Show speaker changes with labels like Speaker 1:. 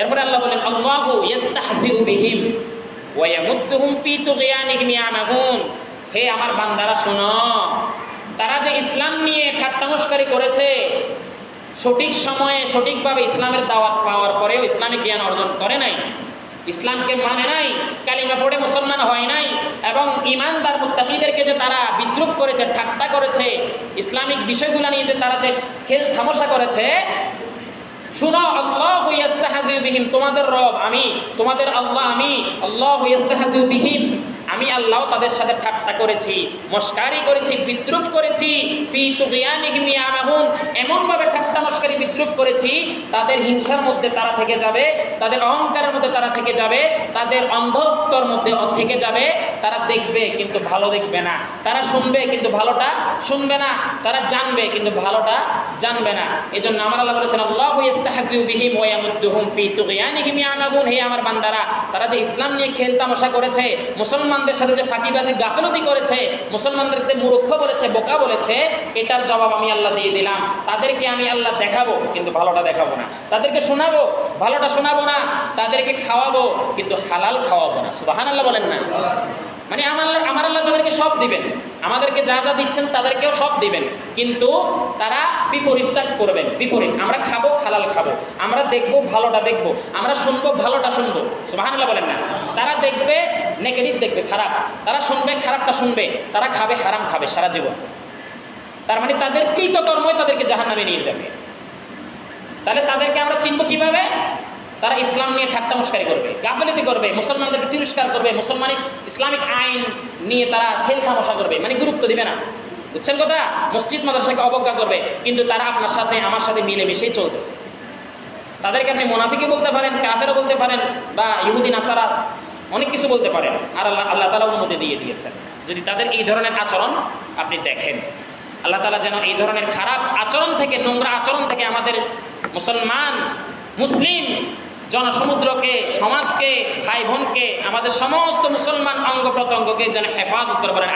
Speaker 1: এরপরে আল্লাহ বলেন, আল্লাহু ইয়াস্তাহজিউ বিহিম ওয়া ইয়ামুদ্দুহুম ফি তুগয়ানিহিম ইয়ামাহুন হে আমার বান্দারা, শোনো, তারা যে ইসলাম নিয়ে ঠাট্টামস্কারি করেছে, সঠিক সময়ে সঠিকভাবে ইসলামের দাওয়াত পাওয়ার পরেও ইসলামিক জ্ঞান অর্জন করে নাই, ইসলামকে মানে নাই, কালিমা পড়ে মুসলমান হয় নাই, এবং ইমানদার মুত্তাকিদেরকে যে তারা বিদ্রুপ করেছে, ঠাট্টা করেছে, ইসলামিক বিষয়গুলো নিয়ে যে তারা যে খেল থামসা করেছে শুনো, আল্লাহ বিহিম, তোমাদের রব আমি, তোমাদের আল্লাহ আমি, আল্লাহ বিহিম। আমি আল্লাহ তাদের সাথে ঠাট্টা করেছি, মস্কারি করেছি, বিদ্রুপ করেছি, ফি তুগিয়ানিহিম ইয়ামাহুন এমন ভাবে ঠাট্টা মস্কারি বিদ্রুপ করেছি, তাদের হিংসার মধ্যে তারা থেকে যাবে, তাদের অহংকারের মধ্যে তারা থেকে যাবে, তাদের অন্ধত্বর মধ্যে থেকে যাবে, তারা দেখবে কিন্তু ভালো দেখবে না, তারা শুনবে কিন্তু ভালোটা শুনবে না, তারা জানবে, কিন্তু ভালোটা জানবে না। এই জন্য আমার আল্লাহ বলেছেন, আল্লাহ ইস্তাহাজিউ বিহিম ওয়া ইয়ামুদ্দুহুম ফি তুগয়ানিহিম ইয়ামাহুন হে আমার বান্দারা, তারা যে ইসলাম নিয়ে খেল তামাশা করেছে, মুসলমানদের সাথে যে ফাঁকিবাজি, গাফিলতি করেছে মুসলমানদেরকে মূর্খ বলেছে, বোকা বলেছে, এটার জবাব আমি আল্লাহ দিয়ে দিলাম। তাদেরকে আমি আল্লাহ দেখাবো, কিন্তু ভালোটা দেখাবো না। তাদেরকে শোনাবো, ভালোটা শোনাবো না, তাদেরকে খাওয়াবো, কিন্তু হালাল খাওয়াবো না। সুবাহান আল্লাহ বলেন না মানে আমার আমার আল্লাহ তাদেরকে সব দিবেন। আমাদেরকে যা যা দিচ্ছেন তাদেরকেও সব দিবেন। কিন্তু তারা বিপরীতটা করবেন, বিপরীত। আমরা খাব, হালাল খাব। আমরা দেখব, ভালোটা দেখব। আমরা শুনব, ভালোটা শুনব। সুবাহান্লাহ বলেন না। তারা দেখবে, নেগেটিভ দেখবে, খারাপ। তারা শুনবে, খারাপটা শুনবে। তারা খাবে, হারাম খাবে সারা জীবন। তার মানে তাদের কৃতকর্মই তাদেরকে জাহান নামে নিয়ে যাবে। তাহলে কীভাবে তারা ইসলাম নিয়ে ঠাট্টা মুস্কারি করবে, গাফিলতি করবে, মুসলমানদেরকে তিরস্কার করবে, মুসলমানিক, ইসলামিক আইন নিয়ে তারা খেল থামসা করবে মানে গুরুত্ব দিবে না। বুঝছেন কথা? মসজিদ মাদ্রাসাকে অবজ্ঞা করবে, কিন্তু তারা আপনার সাথে, আমার সাথে মিলেমিশেই চলতেছে। তাদেরকে আপনি মোনাফিকে বলতে পারেন, কাফেরও বলতে পারেন, বা ইহুদি, নাসারা অনেক কিছু বলতে পারেন, আর আল্লাহ আল্লাহ তালা অনুমতি দিয়ে দিয়েছেন। যদি তাদের এই ধরনের আচরণ আপনি দেখেন, আল্লাহ তালা যেন এই ধরনের খারাপ আচরণ থেকে, নোংরা আচরণ থেকে আমাদের মুসলমান, মুসলিম জনসমুদ্রকে সমাজকে ভাই বোনকে আমাদের সমস্ত মুসলমান অঙ্গ প্রত্যঙ্গকে যেন হেফাজত করে বলেন।